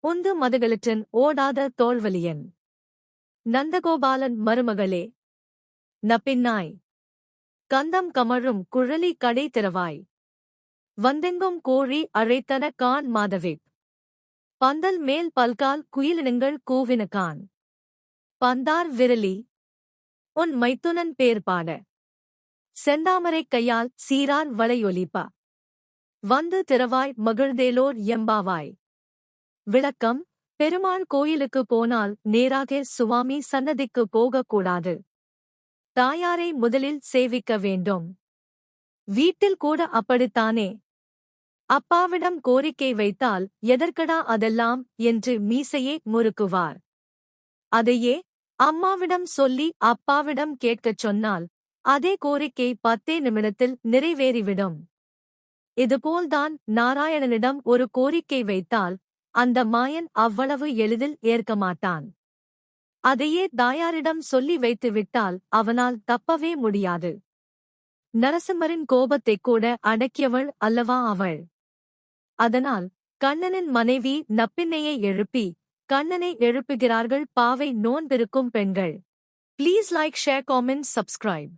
உந்து மதகளிற்றின் ஓடாத தோல்வலியன் நந்தகோபாலன் மருமகளே. நப்பின்னாய். கந்தம் கமழும் குழலி கடை திறவாய். வந்தெங்கும் கோழி அழைத்தன கான் மாதவிப். பந்தல் மேல் பல்கால் குயிலினங்கள் கூவின கான் பந்தார் விரலி. உன் மைத்துனன் பேர் பாட. செந்தாமரைக் கையால் சீரார் வளையொலிப்பா. வந்து திறவாய் மகிழ்ந்தேலோர் எம்பாவாய். விளக்கம் பெருமாள் கோயிலுக்கு போனால் நேராக சுவாமி சன்னதிக்கு போகக்கூடாது. தாயாரை முதலில் சேவிக்க வேண்டும். வீட்டில் கூட அப்படித்தானே? அப்பாவிடம் கோரிக்கை வைத்தால் எதற்கடா அதெல்லாம் என்று மீசையே முறுக்குவார். அதையே அம்மாவிடம் சொல்லி அப்பாவிடம் கேட்கச் சொன்னால் அதே கோரிக்கை பத்தே நிமிடத்தில் நிறைவேறிவிடும். இதுபோல்தான் நாராயணனிடம் ஒரு கோரிக்கை வைத்தால் அந்த மாயன் அவ்வளவு எளிதில் ஏற்க மாட்டான். அதையே தாயாரிடம் சொல்லி வைத்துவிட்டால் அவனால் தப்பவே முடியாது. நரசிம்மரின் கோபத்தைக் கூட அடக்கியவள் அல்லவா அவள்? அதனால் கண்ணனின் மனைவி நப்பின்னையை எழுப்பி கண்ணனை எழுப்புகிறார்கள் பாவை நோன்பிருக்கும் பெண்கள். Please like share comment subscribe